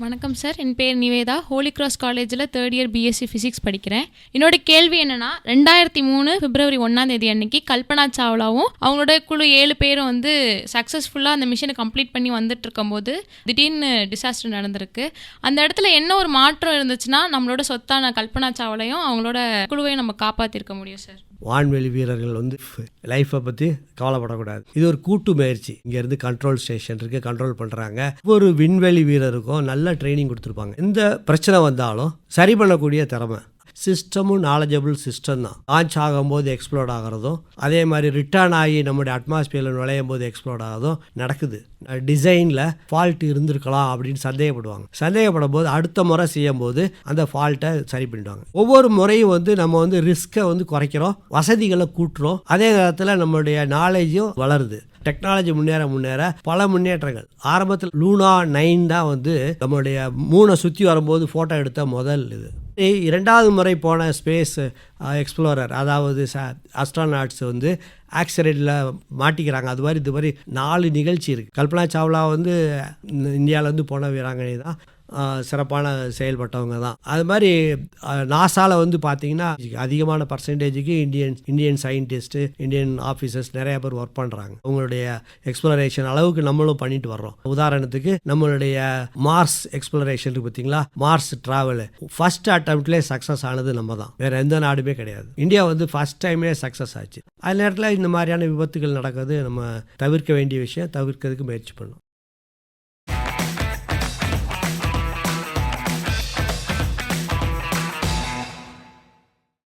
வணக்கம் சார். என் பேர் நிவேதா. ஹோலி கிராஸ் காலேஜில் தேர்ட் இயர் பிஎஸ்சி ஃபிசிக்ஸ் படிக்கிறேன். என்னோட கேள்வி என்னன்னா ரெண்டாயிரத்தி மூணு பிப்ரவரி ஒன்றாம் தேதி அன்னைக்கு கல்பனா சாவ்லாவும் அவங்களோட குழு ஏழு பேரும் வந்து சக்ஸஸ்ஃபுல்லாக அந்த மிஷனை கம்ப்ளீட் பண்ணி வந்துட்டு இருக்கும்போது திடீர்னு டிசாஸ்டர் நடந்திருக்கு. அந்த இடத்துல என்ன ஒரு மாற்றம் இருந்துச்சுன்னா நம்மளோட சொத்தான கல்பனா சாவ்லையும் அவங்களோட குழுவையும் நம்ம காப்பாற்றிருக்க முடியும் சார். வான்வெளி வீரர்கள் வந்து லைஃப்பை பற்றி கவலைப்படக்கூடாது. இது ஒரு கூட்டு முயற்சி. இங்கேருந்து கண்ட்ரோல் ஸ்டேஷன் இருக்குது கண்ட்ரோல் பண்ணுறாங்க ஒரு விண்வெளி வீரருக்கும் நல்ல ட்ரைனிங் கொடுத்துருப்பாங்க. எந்த பிரச்சனை வந்தாலும் சரி பண்ணக்கூடிய திறமை. சிஸ்டமும் நாலேஜபிள் சிஸ்டம் தான். லான்ச் ஆகும்போது எக்ஸ்ப்ளோர்ட் ஆகிறதும் அதே மாதிரி ரிட்டர்ன் ஆகி நம்முடைய அட்மாஸ்பியரில் நுழையும் போது எக்ஸ்ப்ளோர்ட் ஆகிறதும் நடக்குது. டிசைனில் ஃபால்ட் இருந்திருக்கலாம் அப்படின்னு சந்தேகப்படுவாங்க. சந்தேகப்படும் போது அடுத்த முறை செய்யும் போது அந்த ஃபால்ட்டை சரி பண்ணிடுவாங்க. ஒவ்வொரு முறையும் வந்து நம்ம வந்து ரிஸ்க்கை வந்து குறைக்கிறோம் வசதிகளை கூட்டுறோம். அதே நேரத்தில் நம்மளுடைய நாலேஜும் வளருது. டெக்னாலஜி முன்னேற முன்னேற பல முன்னேற்றங்கள். ஆரம்பத்தில் லூனா நைன் தான் வந்து நம்மளுடைய மூணை சுற்றி வரும்போது ஃபோட்டோ எடுத்த முதல் இது. இரண்டாவது முறை போன ஸ்பேஸ் எக்ஸ்ப்ளோரர் அதாவது ச அஸ்ட்ரானாட்ஸ் வந்து ஆக்சிடெண்ட்டில் மாட்டிக்கிறாங்க. அது மாதிரி இது மாதிரி நாலு நிகழ்ச்சி இருக்குது கல்பனா சாவ்லா வந்து இந்தியாவிலேருந்து போன வீராங்கனை தான். சிறப்பான செயல்பட்டவங்க தான். அது மாதிரி நாசாவில் வந்து பார்த்தீங்கன்னா அதிகமான பர்சன்டேஜுக்கு Indian Indian scientist Indian officers நிறைய பேர் ஒர்க் பண்ணுறாங்க அவங்களுடைய எக்ஸ்ப்ளரேஷன் அளவுக்கு நம்மளும் பண்ணிட்டு வர்றோம். உதாரணத்துக்கு நம்மளுடைய மார்ஸ் எக்ஸ்ப்ளரேஷன் இருக்கு பார்த்தீங்களா மார்ஸ் ட்ராவல் ஃபர்ஸ்ட் அட்டம்ப்ட்லேயே சக்ஸஸ் ஆனது நம்ம தான். வேறு எந்த நாடுமே கிடையாது. இந்தியா வந்து ஃபர்ஸ்ட் டைமே சக்ஸஸ் ஆச்சு. அது நேரத்தில் இந்த மாதிரியான விபத்துகள் நடக்கிறது நம்ம தவிர்க்க வேண்டிய விஷயம் தவிர்க்கிறதுக்கு முயற்சி பண்ணணும்